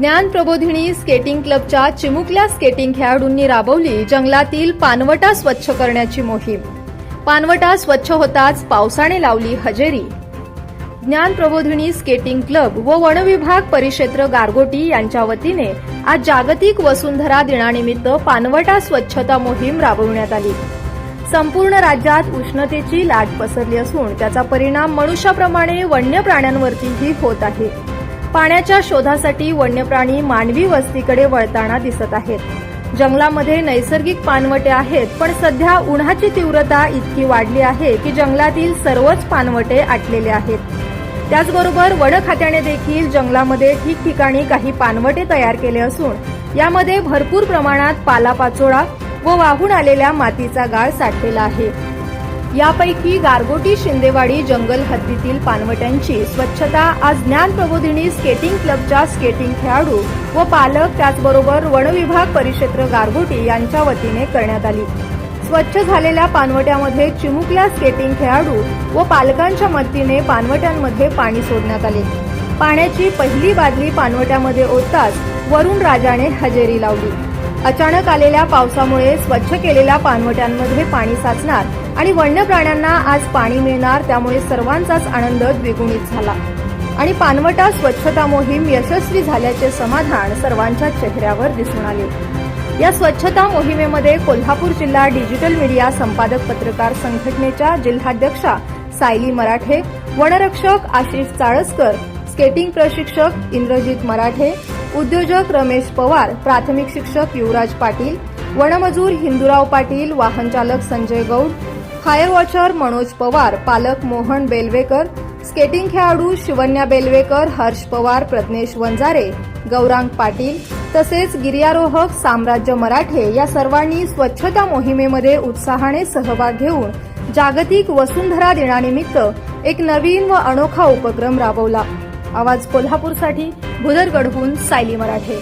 ज्ञान प्रबोधिनी स्केटिंग क्लबच्या चिमुकल्या स्केटिंग खेळाडूंनी राबवली जंगलातील पानवटा स्वच्छ करण्याची मोहीम. पानवटा स्वच्छ होताच पावसाने लावली हजेरी. ज्ञान प्रबोधिनी स्केटिंग क्लब व वनविभाग परिक्षेत्र गारगोटी यांच्या वतीने आज जागतिक वसुंधरा दिनानिमित्त पानवटा स्वच्छता मोहीम राबविण्यात आली. संपूर्ण राज्यात उष्णतेची लाट पसरली असून त्याचा परिणाम मनुष्याप्रमाणे वन्य प्राण्यांवरतीही होत आहे. पाण्याच्या शोधासाठी वन्य प्राणी मानवी वस्तीकडे वळताना दिसत आहेत. जंगलामध्ये नैसर्गिक पानवटे आहेत पण सध्या उन्हाची तीव्रता इतकी वाढली आहे की जंगलातील सर्वच पानवटे आटलेले आहेत. त्याचबरोबर वन खात्याने देखील जंगलामध्ये ठिकठिकाणी काही पानवटे तयार केले असून यामध्ये भरपूर प्रमाणात पालापाचोळा व वाहून आलेल्या मातीचा गाळ साठलेला आहे. यापैकी गारगोटी शिंदेवाडी जंगल हद्दीतील पानवट्यांची स्वच्छता आज ज्ञान प्रबोधिनी स्केटिंग क्लबच्या स्केटिंग खेळाडू व पालक त्याचबरोबर वनविभाग परिक्षेत्र गारगोटी यांच्या वतीने करण्यात आली. स्वच्छ झालेल्या पानवट्यामध्ये चिमुकल्या स्केटिंग खेळाडू व पालकांच्या मदतीने पानवट्यांमध्ये पाणी सोडण्यात आले. पाण्याची पहिली बादली पानवट्यामध्ये ओतताच वरुण राजाने हजेरी लावली. अचानक आलेल्या पावसामुळे स्वच्छ केलेल्या पानवट्यांमध्ये पाणी साचणार आणि वन्य प्राण्यांना आज पाणी मिळणार त्यामुळे सर्वांचाच आनंद द्विगुणित झाला. आणि पानवटा स्वच्छता मोहीम यशस्वी झाल्याचे समाधान सर्वांच्या चेहऱ्यावर दिसून आले. या स्वच्छता मोहिमेमध्ये कोल्हापूर जिल्हा डिजिटल मीडिया संपादक पत्रकार संघटनेच्या जिल्हाध्यक्षा सायली मराठे वनरक्षक आशिष चाळसकर स्केटिंग प्रशिक्षक इंद्रजित मराठे उद्योजक रमेश पवार प्राथमिक शिक्षक युवराज पाटील वनमजूर हिंदुराव पाटील वाहनचालक संजय गौड फायर वॉचर मनोज पवार पालक मोहन बेलवेकर स्केटिंग खेळाडू शिवन्या बेलवेकर हर्ष पवार प्रज्ञेश वंजारे गौरांग पाटील तसेच गिर्यारोहक साम्राज्य मराठे या सर्वांनी स्वच्छता मोहिमेमध्ये उत्साहाने सहभाग घेऊन जागतिक वसुंधरा दिनानिमित्त एक नवीन व अनोखा उपक्रम राबवला. आवाज कोल्हापूरसाठी भुदरगडहून सायली मराठे.